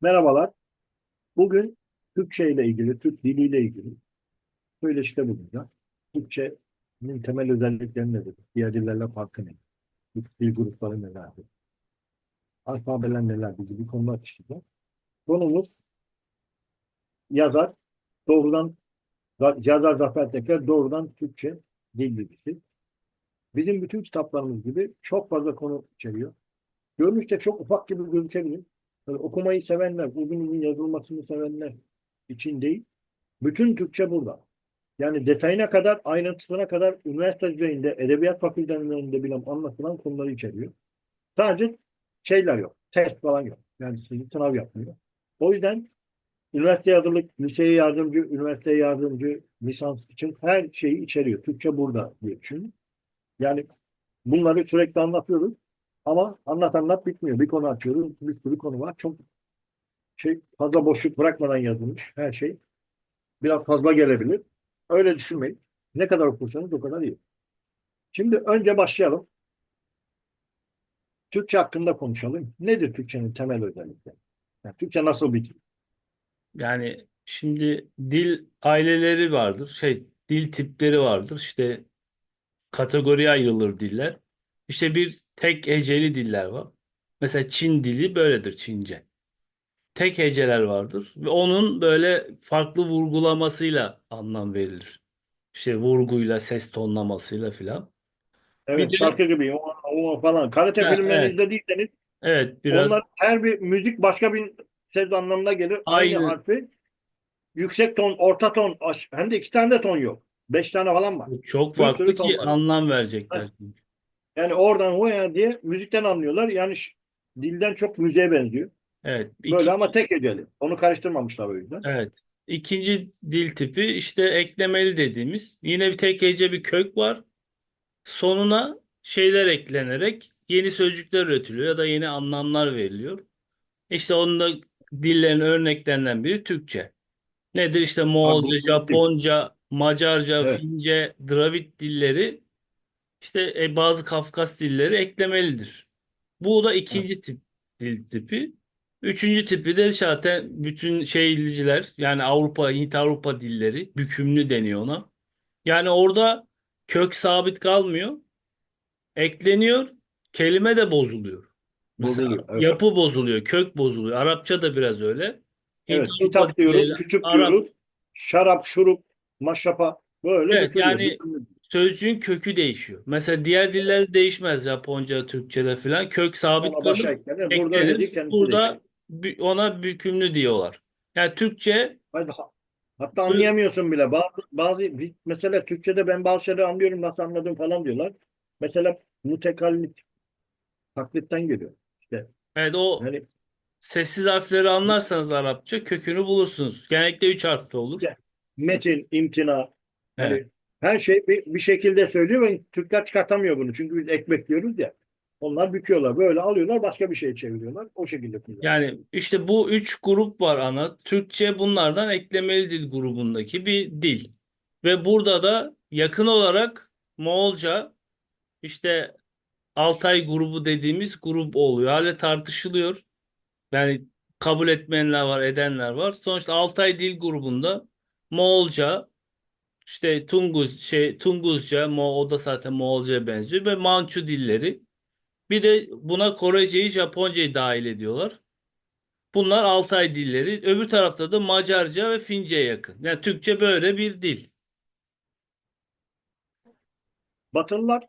Merhabalar. Bugün Türkçe ile ilgili, Türk diliyle ilgili söyleşte bulunacağız. Türkçenin temel özellikleri nedir? Diğer dillerle farkı nedir? Türk dil grupları nelerdir? Alfabeler nelerdir gibi konular işleyeceğiz. Konumuz yazar, doğrudan yazar Zafer Teker doğrudan Türkçe dil bilgisi. Bizim bütün kitaplarımız gibi çok fazla konu içeriyor. Görünüşte çok ufak gibi gözükebilir. Böyle okumayı sevenler, uzun uzun yazılmasını sevenler için değil. Bütün Türkçe burada. Yani detayına kadar, ayrıntısına kadar üniversite düzeyinde, edebiyat fakültelerinde bile anlatılan konuları içeriyor. Sadece şeyler yok. Test falan yok. Yani sınav yapmıyor. O yüzden üniversite hazırlık, liseye yardımcı, üniversiteye yardımcı, lisans için her şeyi içeriyor. Türkçe burada diye düşünün. Yani bunları sürekli anlatıyoruz. Ama anlat anlat bitmiyor. Bir konu açıyoruz. Bir sürü konu var. Çok şey fazla boşluk bırakmadan yazılmış her şey. Biraz fazla gelebilir. Öyle düşünmeyin. Ne kadar okursanız o kadar iyi. Şimdi önce başlayalım. Türkçe hakkında konuşalım. Nedir Türkçenin temel özellikleri? Yani Türkçe nasıl bir dil? Yani şimdi dil aileleri vardır. Şey dil tipleri vardır. İşte kategoriye ayrılır diller. İşte bir tek heceli diller var. Mesela Çin dili böyledir Çince. Tek heceler vardır ve onun böyle farklı vurgulamasıyla anlam verilir. İşte vurguyla, ses tonlamasıyla filan. Bir Evet de şarkı gibi o, o falan. Karate ha, filmlerini evet, izlediyseniz evet biraz onlar her bir müzik başka bir ses anlamına gelir. Aynı aynı harfi yüksek ton, orta ton, aş- hem de iki tane de ton yok. Beş tane falan var. çok Bir farklı sürü ton ki var. anlam verecekler. Yani oradan o ya diye müzikten anlıyorlar. Yani dilden çok müziğe benziyor. Evet. Böyle iki, ama tek heceli. Onu karıştırmamışlar o yüzden. Evet. İkinci dil tipi işte eklemeli dediğimiz. Yine bir tek hece bir kök var. Sonuna şeyler eklenerek yeni sözcükler üretiliyor ya da yeni anlamlar veriliyor. İşte onun da dillerin örneklerinden biri Türkçe. Nedir işte Moğolca. Japonca, Macarca, Evet. Fince, Dravid dilleri işte e, bazı Kafkas dilleri eklemelidir. Bu da Evet. ikinci tip dil tipi. Üçüncü tipi de zaten bütün şeyciler yani Avrupa, Hint Avrupa dilleri bükümlü deniyor ona. Yani orada kök sabit kalmıyor. Ekleniyor. Kelime de bozuluyor. Mesela Bozuluyor. Evet. yapı bozuluyor, kök bozuluyor. Arapça da biraz öyle. Hint Evet. Avrupa Kitap diyoruz, dilleriyle kütüp Arap diyoruz. Şarap, şurup, maşrapa böyle evet bütünlüyor. yani bütünlüyor. Sözcüğün kökü değişiyor. Mesela diğer dillerde değişmez Japonca, Türkçe'de falan. Kök sabit Ona kalır. başa eklenir. Burada öyle değil, kendisi değişiyor. Burada bü- ona bükümlü diyorlar. Yani Türkçe Hadi, ha- hatta anlayamıyorsun bile. Bazı, bazı bir- mesela Türkçe'de ben bazı şeyleri anlıyorum, nasıl anladım falan diyorlar. Mesela mutekallit taklitten geliyor. İşte evet o yani sessiz harfleri anlarsanız Arapça kökünü bulursunuz. Genellikle üç harfli olur. metin, imtina, Evet. Her şey bir, bir şekilde söylüyor ve Türkler çıkartamıyor bunu. Çünkü biz ekmek diyoruz ya. Onlar büküyorlar. Böyle alıyorlar başka bir şey çeviriyorlar. O şekilde kullanıyorlar. Yani işte bu üç grup var ana. Türkçe bunlardan eklemeli dil grubundaki bir dil. Ve burada da yakın olarak Moğolca işte Altay grubu dediğimiz grup oluyor. Hala tartışılıyor. Yani kabul etmeyenler var, edenler var. Sonuçta Altay dil grubunda Moğolca, işte Tunguz şey Tunguzca, Mo o da zaten Moğolca'ya benziyor ve Mançu dilleri. Bir de buna Korece'yi, Japonca'yı dahil ediyorlar. Bunlar Altay dilleri. Öbür tarafta da Macarca ve Fince'ye yakın. Yani Türkçe böyle bir dil. Batılılar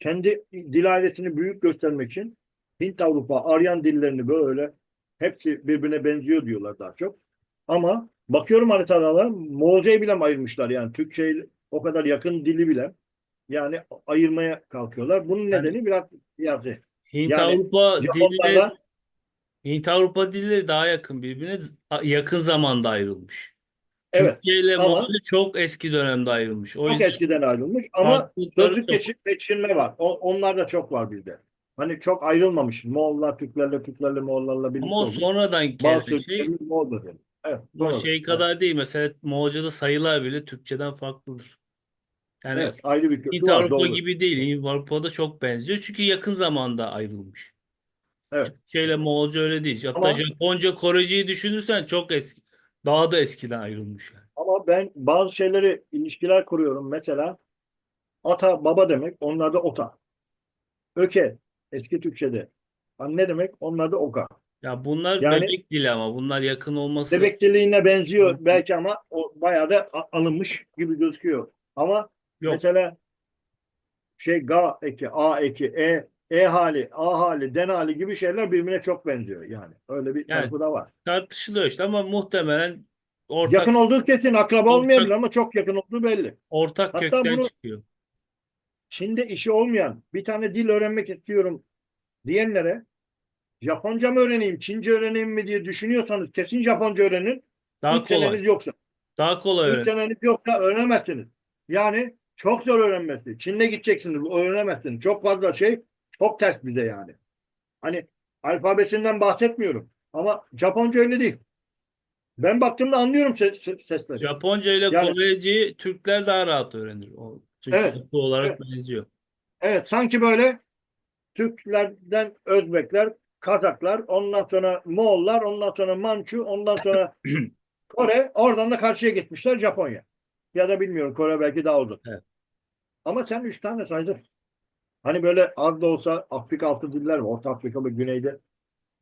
kendi dil ailesini büyük göstermek için Hint Avrupa, Aryan dillerini böyle hepsi birbirine benziyor diyorlar daha çok. Ama bakıyorum haritalara Moğolcayı bile ayırmışlar yani Türkçe o kadar yakın dili bile yani ayırmaya kalkıyorlar. Bunun Yani nedeni biraz yazı. Hint Yani Avrupa dilleri Hint Avrupa dilleri daha yakın birbirine yakın zamanda ayrılmış. evet Türkiye ile ama Moğolya çok eski dönemde ayrılmış. O çok yüzden eskiden ayrılmış ama sözlük çok. geçi- geçişme var. O, onlar da çok var bizde. Hani çok ayrılmamış. Moğollar Türklerle, Türklerle Moğollarla Ama birlikte o olmuş. sonradan Bazı gelen şey Moğol'da dedim. Evet, o doğru. şey kadar değil. Mesela Moğolca'da sayılar bile Türkçeden farklıdır. Yani Evet, ayrı bir kökü Hint var, Avrupa doğru. gibi değil. Hint Avrupa'da çok benziyor. Çünkü yakın zamanda ayrılmış. Evet. Şeyle Moğolca öyle değil. Hatta Ama- Japonca, Koreceyi düşünürsen çok eski. Daha da eskiden ayrılmış yani. Ama ben bazı şeyleri ilişkiler kuruyorum. Mesela ata baba demek onlarda ota. Öke eski Türkçe'de. Anne demek onlarda oka. Ya bunlar Yani- bebek dili ama bunlar yakın olması Bebek diliğine benziyor Hı. belki ama o bayağı da a- alınmış gibi gözüküyor. Ama yok. mesela şey ga eki, a eki, e, e hali, a hali, den hali gibi şeyler birbirine çok benziyor yani. Öyle bir Yani- tarafı da var. Tartışılıyor işte ama muhtemelen ortak Yakın olduğu kesin akraba Ortak- olmayabilir ama çok yakın olduğu belli. ortak Hatta kökten bunu- çıkıyor. Çin'de işi olmayan bir tane dil öğrenmek istiyorum diyenlere Japonca mı öğreneyim, Çince öğreneyim mi diye düşünüyorsanız kesin Japonca öğrenin. Daha Üç seneniz kolay. yoksa. Daha kolay Üç öğren. seneniz yoksa öğrenemezsiniz. Yani çok zor öğrenmesi. Çin'de gideceksiniz, öğrenemezsiniz. Çok fazla şey, çok ters bize yani. Hani alfabesinden bahsetmiyorum. Ama Japonca öyle değil. Ben baktığımda anlıyorum ses, ses- sesleri. Japonca ile Yani- Koreceyi Türkler daha rahat öğrenir. O çünkü Evet, yapı olarak benziyor. Evet, sanki böyle Türklerden Özbekler, Kazaklar, ondan sonra Moğollar, ondan sonra Mançu, ondan sonra Kore, oradan da karşıya gitmişler Japonya. Ya da bilmiyorum Kore belki daha uzun. Evet. Ama sen üç tane saydın. Hani böyle az da olsa Afrika altı diller var. Orta Afrika ve Güney'de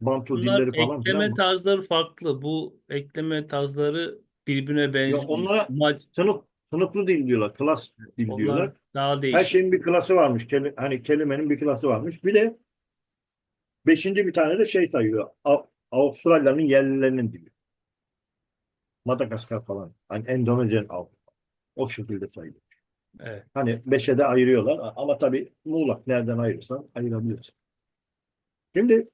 Bantu Bunlar dilleri falan ekleme filan var. tarzları farklı. Bu ekleme tarzları birbirine benziyor. onlara- Ama Sınıf, sınıflı dil diyorlar. Klas dil onlar diyorlar. daha Her değişik. şeyin bir klası varmış. Keli- hani kelimenin bir klası varmış. Bir de beşinci bir tane de şey sayıyor. Av- Avustralya'nın yerlilerinin dili. Madagaskar falan. Hani Endonezya av. O şekilde sayılıyor. Evet. Hani beşe de ayırıyorlar. Ama tabii muğlak nereden ayırırsan ayırabiliyorsun. Şimdi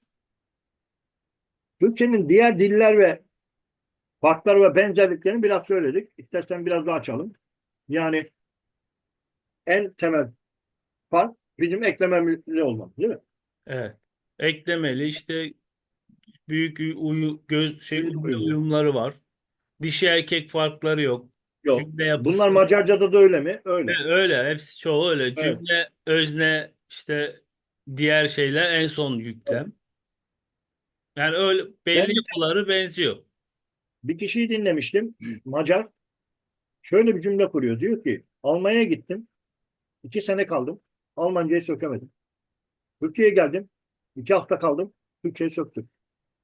Türkçenin diğer diller ve farkları ve benzerliklerini biraz söyledik. İstersen biraz daha açalım. Yani en temel fark bizim eklememli olmamız değil mi? Evet. Eklemeli işte büyük uyu, göz şey uyumları var. Dişi erkek farkları yok. Yok. Cümle yapısı Bunlar Macarca'da da öyle mi? Öyle. Evet, öyle. Hepsi çoğu öyle. Evet. Cümle, özne, işte diğer şeyler en son yüklem. Yani öyle belli Ben- yapıları benziyor. Bir kişiyi dinlemiştim. Macar. Şöyle bir cümle kuruyor. Diyor ki Almanya'ya gittim. iki sene kaldım. Almancayı sökemedim. Türkiye'ye geldim. İki hafta kaldım. Türkçeyi söktüm.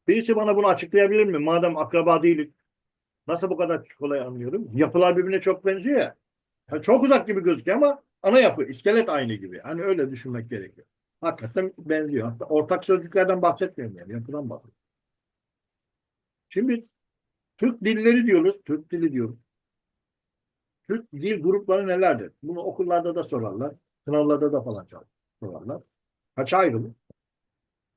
Birisi bana bunu açıklayabilir mi? Madem akraba değiliz. Nasıl bu kadar kolay anlıyorum? Yapılar birbirine çok benziyor ya. Yani çok uzak gibi gözüküyor ama ana yapı, iskelet aynı gibi. Hani öyle düşünmek gerekiyor. Hakikaten benziyor. Hatta ortak sözcüklerden bahsetmiyorum yani. Yapıdan bahsediyorum. Şimdi Türk dilleri diyoruz. Türk dili diyoruz. Türk dil grupları nelerdir? Bunu okullarda da sorarlar. Sınavlarda da falan sorarlar. Kaça ayrılır?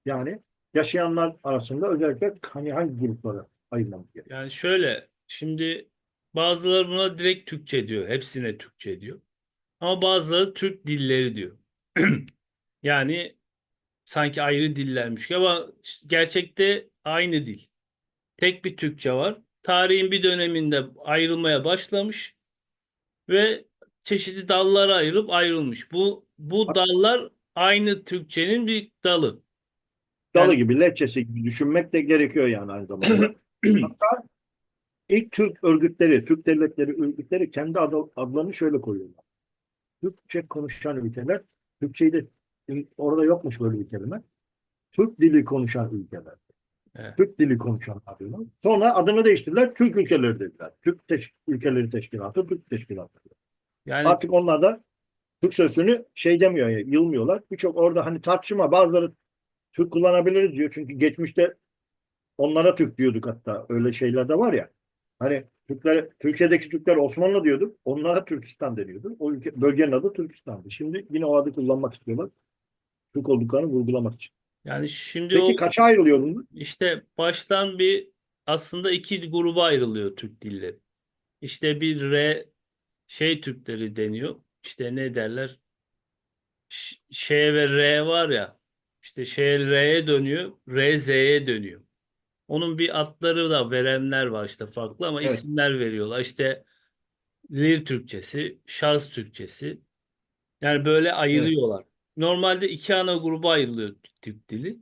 Yani yaşayanlar arasında özellikle hani hangi gruplara ayrılmamız gerekiyor? Yani şöyle şimdi bazıları buna direkt Türkçe diyor. Hepsine Türkçe diyor. Ama bazıları Türk dilleri diyor. Yani sanki ayrı dillermiş gibi ama gerçekte aynı dil. Tek bir Türkçe var. Tarihin bir döneminde ayrılmaya başlamış ve çeşitli dallara ayrılıp ayrılmış. Bu bu dallar aynı Türkçenin bir dalı. Dalı Yani- gibi, lehçesi gibi düşünmek de gerekiyor yani aynı zamanda. Hatta ilk Türk örgütleri, Türk devletleri örgütleri kendi adı, adlarını şöyle koyuyorlar. Türkçe konuşan ülkeler, Türkçeyi de orada yokmuş böyle bir kelime. Türk dili konuşan ülkeler. Evet. Türk dili konuşan adıyla. Sonra adını değiştirdiler. Türk ülkeleri dediler. Türk teş- ülkeleri teşkilatı, Türk teşkilatı. Yani Artık onlar da Türk sözünü şey demiyor, yani, yılmıyorlar. Birçok orada hani tartışma bazıları Türk kullanabiliriz diyor. Çünkü geçmişte onlara Türk diyorduk hatta. Öyle şeyler de var ya. Hani Türkler, Türkiye'deki Türkler Osmanlı diyorduk. Onlara Türkistan deniyordu. O ülke, bölgenin adı Türkistan'dı. Şimdi yine o adı kullanmak istiyorlar. Türk olduklarını vurgulamak için. yani şimdi Peki o kaça ayrılıyor bunlar? işte baştan bir aslında iki gruba ayrılıyor Türk dilleri. İşte bir R şey Türkleri deniyor. İşte ne derler? Ş, Ş ve R var ya. İşte Ş R'ye dönüyor. R Z'ye dönüyor. Onun bir adları da verenler var işte farklı ama Evet. isimler veriyorlar. İşte Lir Türkçesi, Şaz Türkçesi. Yani böyle ayırıyorlar. Normalde iki ana gruba ayrılıyor Türk dili.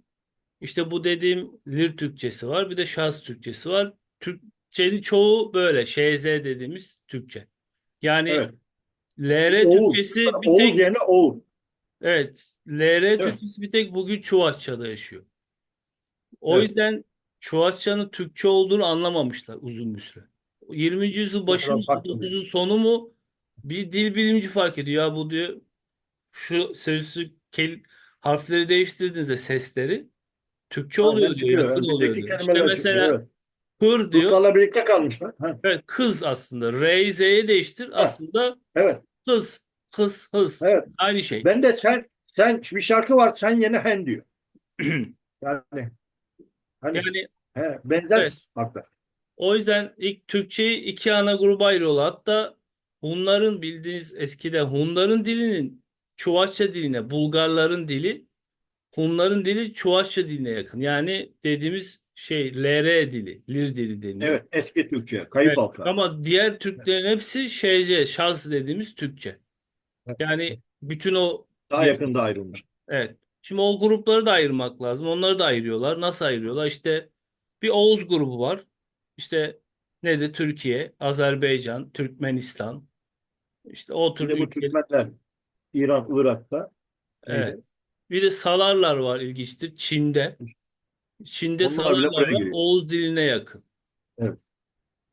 İşte bu dediğim Lir Türkçesi var. Bir de Şaz Türkçesi var. Türkçenin çoğu böyle. ŞZ dediğimiz Türkçe. Yani Evet. LR Oğuz. Türkçesi bir Oğuz tek yerine Oğuz. evet LR Türkçesi bir tek bugün Çuvaşça'da yaşıyor. O Evet. yüzden Çuvaşça'nın Türkçe olduğunu anlamamışlar uzun bir süre. 20. yüzyıl başı mı farklı 19. sonu mu bir dil bilimci fark ediyor. Ya bu diyor şu sözlük kel- harfleri değiştirdiğinizde sesleri Türkçe oluyor Aynen diyor, çıkıyor. yakın Yani oluyor diyor. İşte kelimeler mesela çıkıyor. Evet. hır diyor. Ruslarla birlikte kalmışlar. Ha, Evet, kız aslında. R'yi Z'ye değiştir. Aslında evet. kız, kız, hız. Evet. Aynı şey. Ben de sen sen bir şarkı var sen yine hen diyor. Yani hani Yani he, benzer Evet. haklar. o yüzden ilk Türkçeyi iki ana gruba ayırıyorlar. Hatta Hunların bildiğiniz eskiden Hunların dilinin Çuvaşça diline, Bulgarların dili, Hunların dili Çuvaşça diline yakın. Yani dediğimiz şey LR dili, Lir dili deniyor. Evet eski Türkçe. Kayıp Evet, halklar. Ama diğer Türklerin hepsi ŞC, Şaz dediğimiz Türkçe. Yani bütün o Daha yakında ayrılmış. Evet. Şimdi o grupları da ayırmak lazım. Onları da ayırıyorlar. Nasıl ayırıyorlar? İşte bir Oğuz grubu var. İşte nedir? Türkiye, Azerbaycan, Türkmenistan. İşte o tür bu ülke- Türkmenler İran, Irak'ta Evet. neydi? Bir de Salarlar var ilginçtir. Çin'de. Çin'de Onlar bile Salarlar var. giriyor. Oğuz diline yakın. Evet.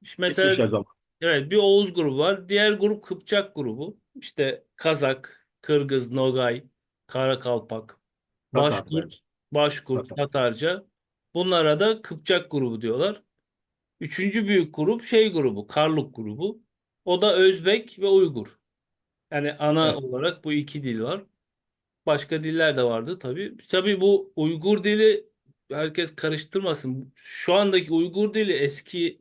İşte mesela zaman. Evet bir Oğuz grubu var. Diğer grup Kıpçak grubu. İşte Kazak, Kırgız, Nogay, Karakalpak, Tatar Başkurt, Başkurt, Tatar. Tatarca. Bunlara da Kıpçak grubu diyorlar. Üçüncü büyük grup şey grubu, Karluk grubu. O da Özbek ve Uygur. Yani ana Evet. olarak bu iki dil var. Başka diller de vardı tabii. Tabii bu Uygur dili herkes karıştırmasın. Şu andaki Uygur dili eski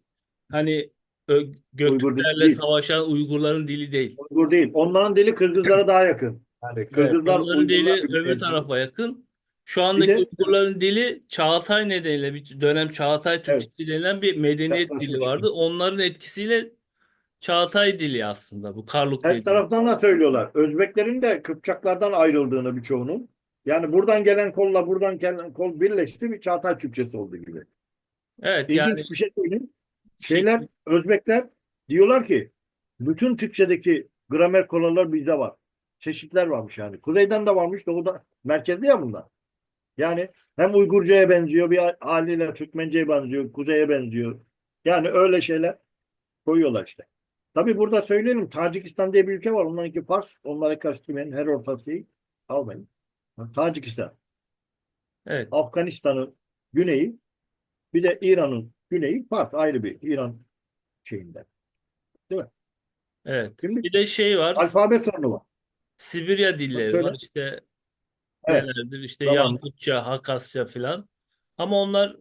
hani Ö- Göktürklerle değil. savaşan Uygurların dili değil. Uygur değil. Onların dili Kırgızlara daha yakın. Yani Evet, Kırgızlar onların dili Uygurlar öbür temsil tarafa yakın. Şu andaki de- Uygurların dili Çağatay nedeniyle bir dönem Çağatay Türkçesi denilen bir medeniyet dili Yaklaşmış. vardı. Onların etkisiyle Çağatay dili aslında bu Karluk Ters dili. taraftan da söylüyorlar. Özbeklerin de Kıpçaklardan ayrıldığını birçoğunun. Yani buradan gelen kolla buradan gelen kol birleşti bir Çağatay Türkçesi oldu gibi. Evet İlginç yani bir şey söyleyeyim. Şeyler, Özbekler diyorlar ki bütün Türkçedeki gramer kolonlar bizde var. Çeşitler varmış yani. Kuzeyden de varmış, doğuda. Merkezde ya bunlar. Yani hem Uygurca'ya benziyor, bir haliyle Türkmence'ye benziyor, Kuzey'e benziyor. Yani öyle şeyler koyuyorlar işte. Tabii burada söyleyelim, Tacikistan diye bir ülke var. Onlarınki Fars, onlara karıştırmayın. Her ortası almayın. Tacikistan, evet Afganistan'ın güneyi, bir de İran'ın güneyi Fars ayrı bir İran şeyinde. evet. Şimdi Bir de şey var. alfabe sorunu var. Sibirya dilleri Söyle. var. İşte Evet. nelerdir? İşte Tamam. Yakutça, Hakasça filan. Ama onlar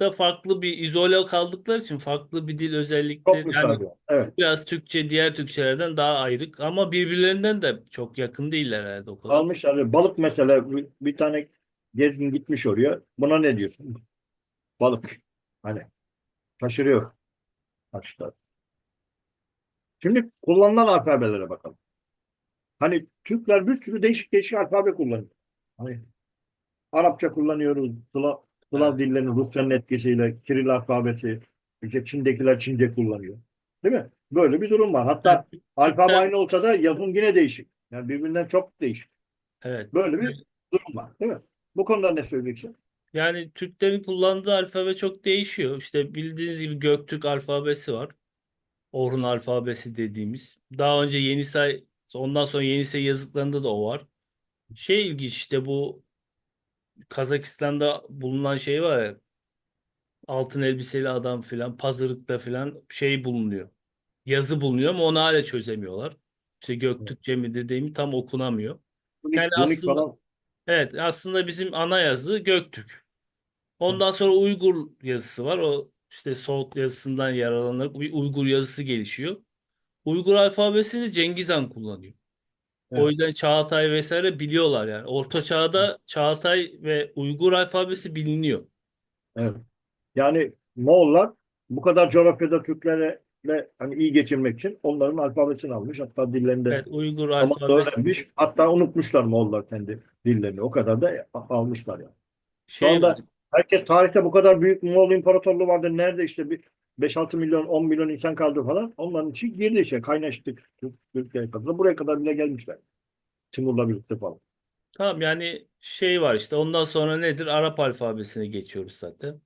da farklı bir izole kaldıkları için farklı bir dil özellikleri Çok yani müsaade. Evet. biraz Türkçe diğer Türkçelerden daha ayrık ama birbirlerinden de çok yakın değiller herhalde o kadar. Almışlar. Balık mesela bir, bir tane gezgin gitmiş oraya. Buna ne diyorsun? Balık. Hani şaşırıyor. Açlar. Şimdi kullanılan alfabelere bakalım. Hani Türkler bir sürü değişik değişik alfabe kullanıyor. Hani Arapça kullanıyoruz. Slav, Slav dillerini Rusçanın etkisiyle Kiril alfabesi. İşte Çin'dekiler Çince kullanıyor. Değil mi? Böyle bir durum var. Hatta Evet. alfabe aynı olsa da yazım yine değişik. Yani birbirinden çok değişik. Evet. Böyle bir durum var. Değil mi? Bu konuda ne söyleyeceksin? Yani Türklerin kullandığı alfabe çok değişiyor. İşte bildiğiniz gibi Göktürk alfabesi var. Orhun alfabesi dediğimiz. Daha önce Yenisay, ondan sonra Yenisay yazıtlarında da o var. Şey ilginç işte bu Kazakistan'da bulunan şey var ya altın elbiseli adam filan pazarlıkta filan şey bulunuyor. Yazı bulunuyor ama onu hala çözemiyorlar. İşte Göktürkçe mi dediğimi tam okunamıyor. Yani unik aslında- falan. Evet aslında bizim ana yazı Göktürk. Ondan sonra Uygur yazısı var. O işte Soğut yazısından yararlanarak bir Uygur yazısı gelişiyor. Uygur alfabesini Cengiz Han kullanıyor. O Evet. yüzden Çağatay vesaire biliyorlar yani. Orta Çağ'da Çağatay ve Uygur alfabesi biliniyor. Evet. Yani Moğollar bu kadar coğrafyada Türklerle hani iyi geçirmek için onların alfabesini almış. Hatta dillerinde Evet, Uygur alfabesi. öğrenmiş. Hatta unutmuşlar Moğollar kendi dillerini. O kadar da almışlar yani. Şu şey anda var. Herkes tarihte bu kadar büyük Moğol İmparatorluğu vardı. Nerede işte bir 5-6 milyon 10 milyon insan kaldı falan. Onların için girdi işte kaynaştık. Türk- Türkiye'ye kadar. Buraya kadar bile gelmişler. Timur'la birlikte falan. Tamam yani şey var işte ondan sonra nedir? Arap alfabesine geçiyoruz zaten.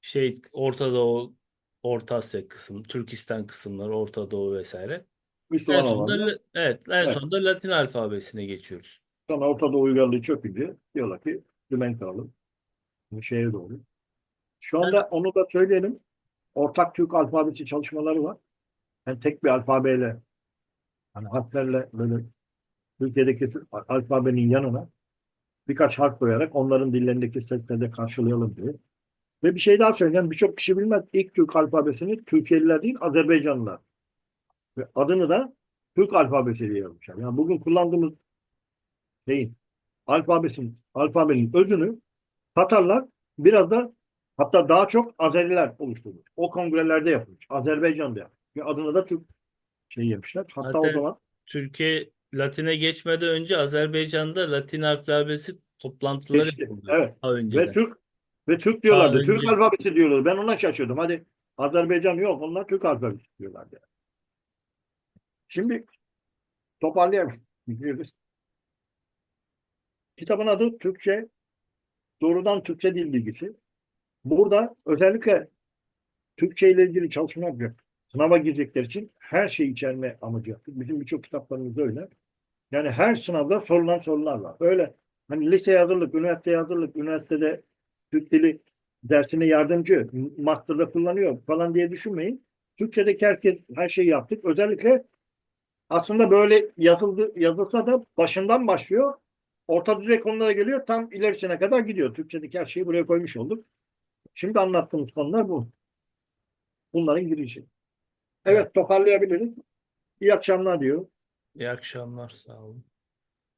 Şey Orta Doğu, Orta Asya kısım, Türkistan kısımları, Orta Doğu vesaire. En Müslüman sonunda olanlar la- evet, en Evet. sonunda Latin alfabesine geçiyoruz. sonra Orta Doğu uygarlığı çökünce diyorlar ki dümen kralım. Şeye doğru. Şu anda onu da söyleyelim. Ortak Türk alfabesi çalışmaları var. Yani tek bir alfabeyle hani harflerle böyle Türkiye'deki Türk alfabenin yanına birkaç harf koyarak onların dillerindeki sesleri de karşılayalım diye. Ve bir şey daha söyleyeyim. Birçok kişi bilmez. İlk Türk alfabesini Türkiye'liler değil Azerbaycanlılar. Ve adını da Türk alfabesi diye yazmışlar. Yani bugün kullandığımız şeyin alfabesinin, alfabenin özünü Tatarlar biraz da hatta daha çok Azeriler oluşturmuş. O kongrelerde yapılmış. Azerbaycan'da yapmış. Ve adını da Türk şey yemişler. Hatta o Zaten- zaman Türkiye Latin'e geçmeden önce Azerbaycan'da Latin alfabesi toplantıları yapılıyor. evet. Daha ve önceden. Türk ve Türk diyorlardı. Daha Türk önce. alfabesi diyorlar. Ben ona şaşırdım. Hadi Azerbaycan yok. Onlar Türk alfabesi diyorlardı. Şimdi toparlayabiliriz. Kitabın adı Türkçe, doğrudan Türkçe dil bilgisi. Burada özellikle Türkçe ile ilgili çalışma yapacak. Sınava girecekler için her şeyi içerme amacı yaptık. Bizim birçok kitaplarımız öyle. Yani her sınavda sorulan sorular var. Öyle hani lise hazırlık, üniversite hazırlık, üniversitede Türk dili dersine yardımcı, master'da kullanıyor falan diye düşünmeyin. Türkçedeki herkes her şeyi yaptık. Özellikle aslında böyle yazıldı, yazılsa da başından başlıyor. Orta düzey konulara geliyor. Tam ilerisine kadar gidiyor. Türkçedeki her şeyi buraya koymuş olduk. Şimdi anlattığımız konular bu. Bunların girişi. Evet toparlayabiliriz. İyi akşamlar diyor. İyi akşamlar, sağ olun.